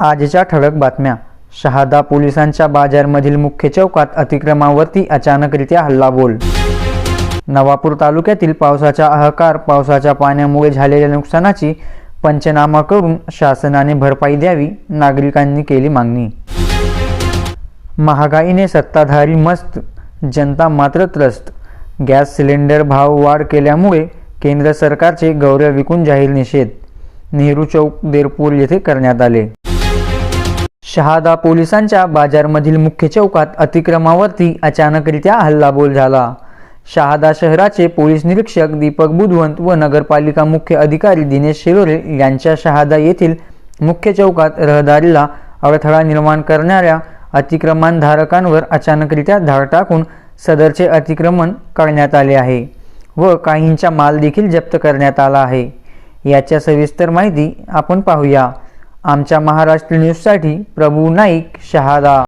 आजच्या ठळक बातम्या. शहादा पोलिसांच्या बाजारमधील मुख्य चौकात अतिक्रमावरती अचानकरित्या हल्लाबोल. नवापूर तालुक्यातील पावसाचा अहकार पावसाच्या पाण्यामुळे झालेल्या नुकसानाची पंचनामा करून शासनाने भरपाई द्यावी नागरिकांनी केली मागणी. महागाईने सत्ताधारी मस्त जनता मात्र त्रस्त. गॅस सिलेंडर भाव वाढ केल्यामुळे केंद्र सरकारचे गौरव विकून जाहीर निषेध. नेहरू चौक देरपूर येथे करण्यात आले. शहादा पोलिसांच्या बाजारमधील मुख्य चौकात अतिक्रमावरती अचानकरित्या हल्लाबोल झाला. शहादा शहराचे पोलीस निरीक्षक दीपक बुधवंत व नगरपालिका मुख्य अधिकारी दिनेश शिरोरे यांच्या शहादा येथील मुख्य चौकात रहदारीला अडथळा निर्माण करणाऱ्या अतिक्रमणधारकांवर अचानकरित्या धाड टाकून सदरचे अतिक्रमण करण्यात आले आहे व काहींचा माल देखील जप्त करण्यात आला आहे. याच्या सविस्तर माहिती आपण पाहूया. आमच्या महाराष्ट्र न्यूजसाठी प्रभू नाईक शहादा.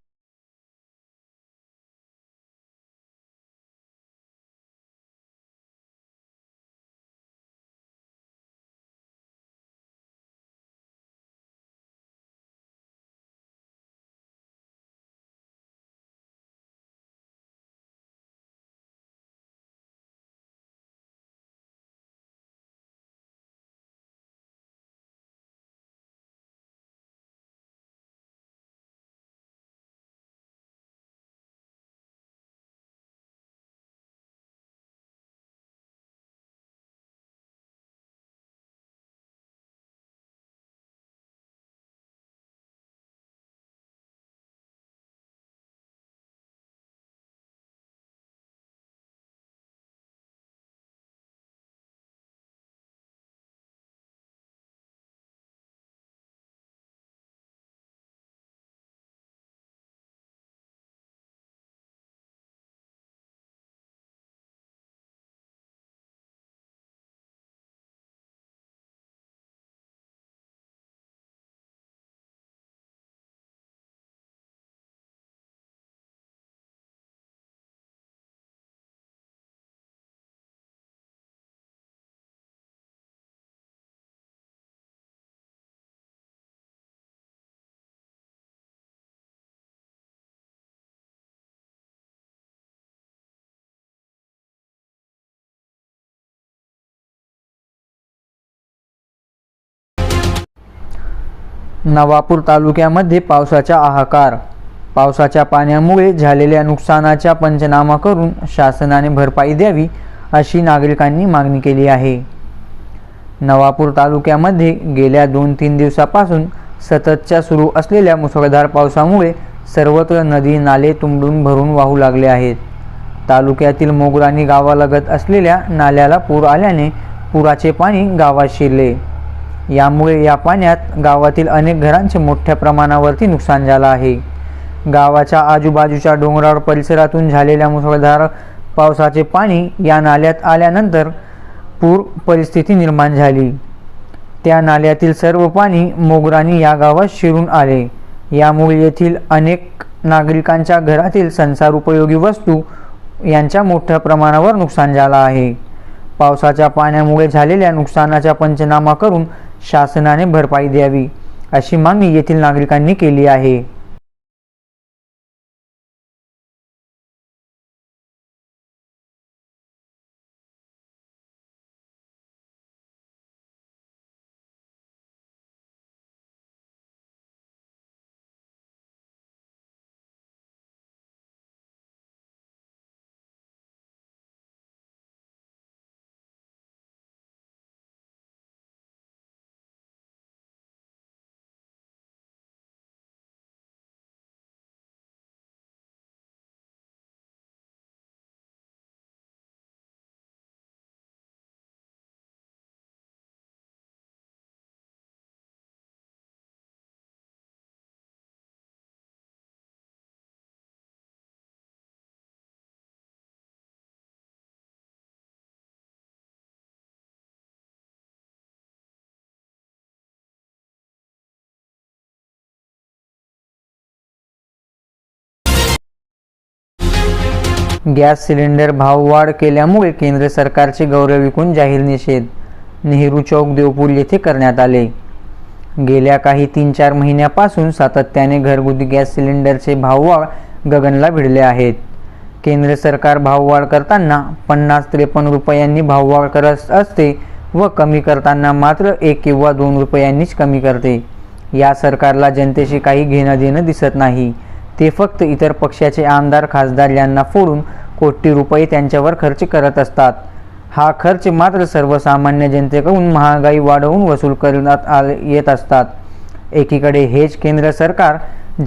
नवापूर तालुक्यामध्ये पावसाचा हाहाकार पावसाच्या पाण्यामुळे झालेल्या नुकसानाचा पंचनामा करून शासनाने भरपाई द्यावी अशी नागरिकांनी मागणी केली आहे. नवापूर तालुक्यामध्ये गेल्या दोन तीन दिवसापासून सततच्या सुरू असलेल्या मुसळधार पावसामुळे सर्वत्र नदी नाले तुंबडून भरून वाहू लागले आहेत. तालुक्यातील मोगराणी गावालगत असलेल्या नाल्याला पूर आल्याने पुराचे पाणी गावात शिरले. यामुळे या पाण्यात गावातील अनेक घरांचे मोठ्या प्रमाणावरती नुकसान झालं आहे. गावाच्या आजूबाजूच्या डोंगराळ परिसरातून झालेल्या मुसळधार पावसाचे पाणी या नाल्यात आल्यानंतर पूर परिस्थिती निर्माण झाली. त्या नाल्यातील सर्व पाणी मोगराणी या गावात शिरून आले. यामुळे येथील अनेक नागरिकांच्या घरातील संसार उपयोगी वस्तू यांच्या मोठ्या प्रमाणावर नुकसान झालं आहे. पावसाच्या पाण्यामुळे झालेल्या नुकसानाचा पंचनामा करून शासनाने भरपाई द्यावी अशी मागणी येथील नागरिकांनी केली आहे. गॅस सिलेंडर भाववाढ केल्यामुळे केंद्र सरकारचे गौरव विकून जाहीर निषेध नेहरू चौक देवपूर येथे करण्यात आले. गेल्या काही तीन चार महिन्यापासून सातत्याने घरगुती गॅस सिलेंडरचे भाववाढ गगनला भिडले आहेत. केंद्र सरकार भाववाढ करताना पन्नास त्रेपन्न रुपयांनी भाववाढ करत असते व कमी करताना मात्र एक किंवा दोन रुपयांनीच कमी करते. या सरकारला जनतेशी काही घेणं देणं दिसत नाही. ते फक्त इतर पक्षाचे आमदार खासदार यांना फोडून कोटी रुपये त्यांच्यावर खर्च करत असतात. हा खर्च मात्र सर्वसामान्य जनतेकडून महागाई वाढवून वसूल करण्यात आले येत असतात. एकीकडे हेच केंद्र सरकार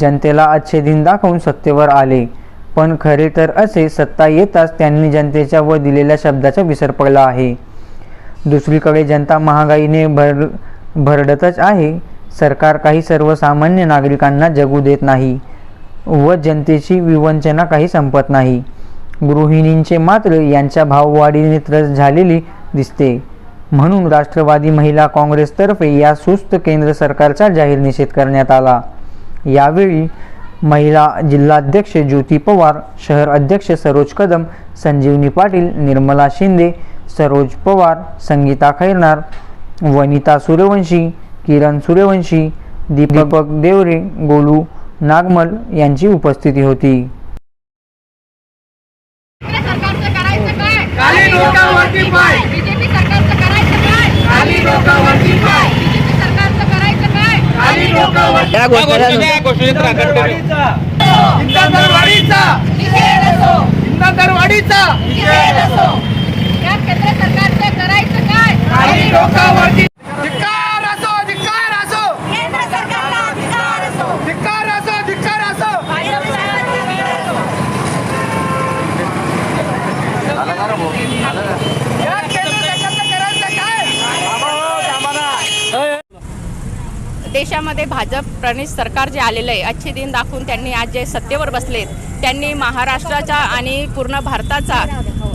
जनतेला अच्छे दिन दाखवून सत्तेवर आले. पण खरे तर असे सत्ता येताच त्यांनी जनतेच्या व दिलेल्या शब्दाचा विसर पडला आहे. दुसरीकडे जनता महागाईने भर भरडतच आहे. सरकार काही सर्वसामान्य नागरिकांना जगू देत नाही व जनतेची विवंचना काही संपत नाही. गृहिणींचे मात्र यांच्या भाववाढीने त्रस झालेली दिसते. म्हणून राष्ट्रवादी महिला काँग्रेसतर्फे या सुस्त केंद्र सरकारचा जाहीर निषेध करण्यात आला. यावेळी महिला जिल्हाध्यक्ष ज्योती पवार शहर अध्यक्ष सरोज कदम संजीवनी पाटील निर्मला शिंदे सरोज पवार संगीता खैरनार वनिता सूर्यवंशी किरण सूर्यवंशी दीपक देवरे गोलू नागमल यांची उपस्थिती होती केंद्र सरकारचं करायचं काय खाली डोकावरती पाय. बीजेपी सरकारचं करायचं काय? खाली डोकावरती पाय. बीजेपी सरकारचं करायचं काय? खाली डोकावरती या घोषणेत इंधन दरवाढीचा या केंद्र सरकारचं करायचं काय? खाली डोकावरती धिक्कार असो धिक्कार असो केंद्र सरकारला अधिकार असो धिक्कार असो धिक्कार असो या केंद्र सरकारचं करायचं काय देशामध्ये भाजप प्रणित सरकार जे आलेलं आहे अच्छे दिन दाखवून त्यांनी आज जे सत्तेवर बसलेत त्यांनी महाराष्ट्राचा आणि पूर्ण भारताचा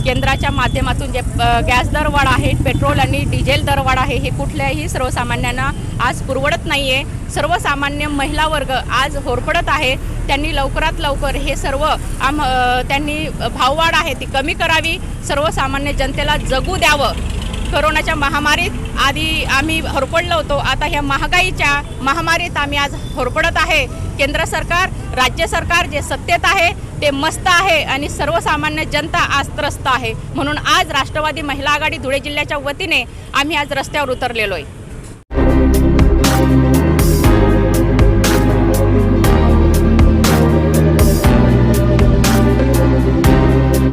केंद्राच्या माध्यमातून जे गॅस दरवाढ आहे पेट्रोल आणि डिझेल दरवाढ आहे हे कुठल्याही सर्वसामान्यांना आज पुरवडत नाही आहे सर्वसामान्य महिला वर्ग आज होरपडत आहे. त्यांनी लवकरात लवकर हे सर्व आम त्यांनी भाववाढ आहे ती कमी करावी. सर्वसामान्य जनतेला जगू द्यावं. करोनाच्या महामारीत आधी आम्ही होरपडलो होतो. आता ह्या महागाईच्या महामारीत आम्ही आज होरपडत आहे. केंद्र सरकार राज्य सरकार जे सत्तेत आहे ते मस्त आहे आणि सर्वसामान्य जनता आज त्रस्त आहे. म्हणून आज राष्ट्रवादी महिला आघाडी धुळे जिल्ह्याच्या वतीने आम्ही आज रस्त्यावर उतरलेलो आहे